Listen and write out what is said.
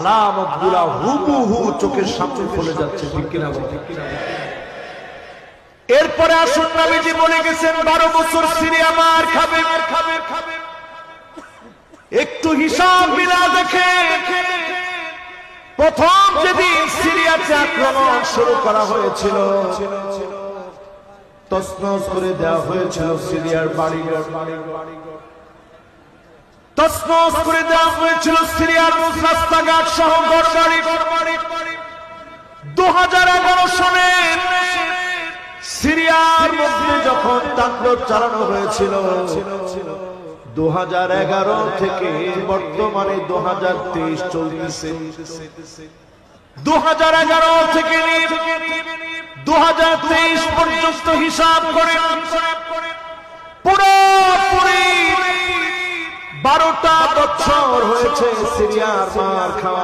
আলামতগুলা হুবহু চোখের সামনে যাচ্ছে এরপরে আসুন, নবীজি বলে গেছেন, বারো বছর সিরিয়া খাবে খাবে খাবে। একটু হিসাব মিলা দেখে। প্রথম যেদিন সিরিয়াতে আক্রমণ শুরু করা হয়েছিল, তসনস করে দেওয়া হয়েছিল সিরিয়ার বাড়িঘর। তসনস করে দেওয়া হয়েছিল তাণ্ডব চালানো হয়েছিল দু হাজার এগারো থেকে বর্তমানে দু হাজার তেইশ চলতেছে। দু হাজার এগারো থেকে দু হাজার তেইশ পর্যন্ত হিসাব করে বারোটা বছর হয়েছে সিরিয়ার মার খাওয়া।